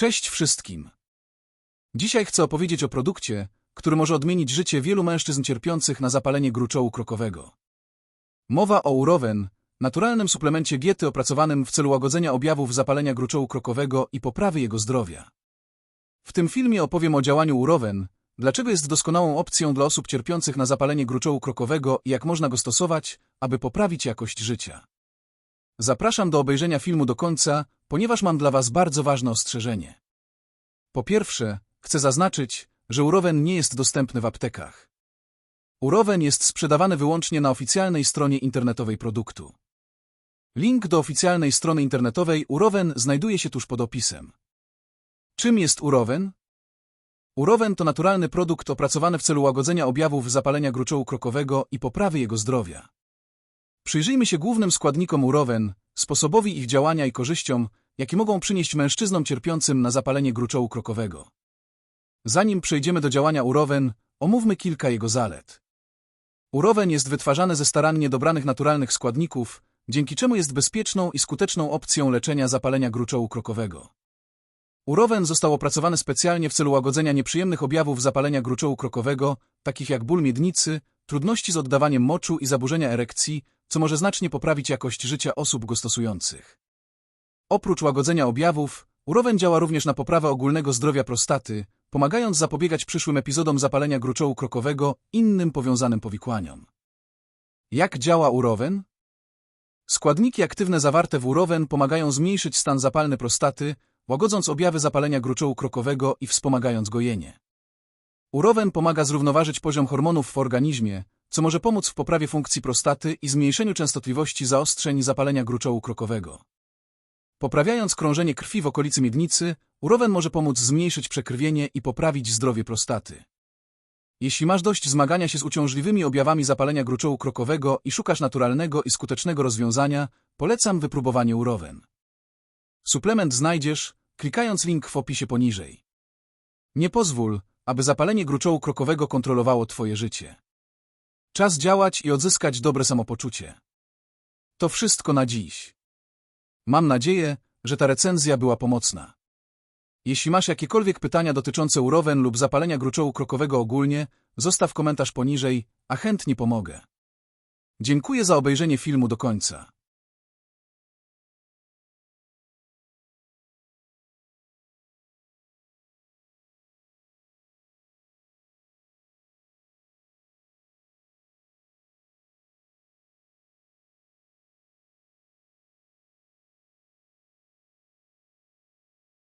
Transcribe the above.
Cześć wszystkim. Dzisiaj chcę opowiedzieć o produkcie, który może odmienić życie wielu mężczyzn cierpiących na zapalenie gruczołu krokowego. Mowa o Urowen, naturalnym suplemencie diety opracowanym w celu łagodzenia objawów zapalenia gruczołu krokowego i poprawy jego zdrowia. W tym filmie opowiem o działaniu Urowen, dlaczego jest doskonałą opcją dla osób cierpiących na zapalenie gruczołu krokowego i jak można go stosować, aby poprawić jakość życia. Zapraszam do obejrzenia filmu do końca, ponieważ mam dla Was bardzo ważne ostrzeżenie. Po pierwsze, chcę zaznaczyć, że Urowen nie jest dostępny w aptekach. Urowen jest sprzedawany wyłącznie na oficjalnej stronie internetowej produktu. Link do oficjalnej strony internetowej Urowen znajduje się tuż pod opisem. Czym jest Urowen? Urowen to naturalny produkt opracowany w celu łagodzenia objawów zapalenia gruczołu krokowego i poprawy jego zdrowia. Przyjrzyjmy się głównym składnikom Urowen, sposobowi ich działania i korzyściom, jakie mogą przynieść mężczyznom cierpiącym na zapalenie gruczołu krokowego. Zanim przejdziemy do działania Urowen, omówmy kilka jego zalet. Urowen jest wytwarzany ze starannie dobranych naturalnych składników, dzięki czemu jest bezpieczną i skuteczną opcją leczenia zapalenia gruczołu krokowego. Urowen został opracowany specjalnie w celu łagodzenia nieprzyjemnych objawów zapalenia gruczołu krokowego, takich jak ból miednicy, trudności z oddawaniem moczu i zaburzenia erekcji, co może znacznie poprawić jakość życia osób go stosujących. Oprócz łagodzenia objawów, Urowen działa również na poprawę ogólnego zdrowia prostaty, pomagając zapobiegać przyszłym epizodom zapalenia gruczołu krokowego innym powiązanym powikłaniom. Jak działa Urowen? Składniki aktywne zawarte w Urowen pomagają zmniejszyć stan zapalny prostaty, łagodząc objawy zapalenia gruczołu krokowego i wspomagając gojenie. Urowen pomaga zrównoważyć poziom hormonów w organizmie, co może pomóc w poprawie funkcji prostaty i zmniejszeniu częstotliwości zaostrzeń zapalenia gruczołu krokowego. Poprawiając krążenie krwi w okolicy miednicy, urowen może pomóc zmniejszyć przekrwienie i poprawić zdrowie prostaty. Jeśli masz dość zmagania się z uciążliwymi objawami zapalenia gruczołu krokowego i szukasz naturalnego i skutecznego rozwiązania, polecam wypróbowanie urowen. Suplement znajdziesz, klikając link w opisie poniżej. Nie pozwól, aby zapalenie gruczołu krokowego kontrolowało Twoje życie. Czas działać i odzyskać dobre samopoczucie. To wszystko na dziś. Mam nadzieję, że ta recenzja była pomocna. Jeśli masz jakiekolwiek pytania dotyczące urowen lub zapalenia gruczołu krokowego ogólnie, zostaw komentarz poniżej, a chętnie pomogę. Dziękuję za obejrzenie filmu do końca.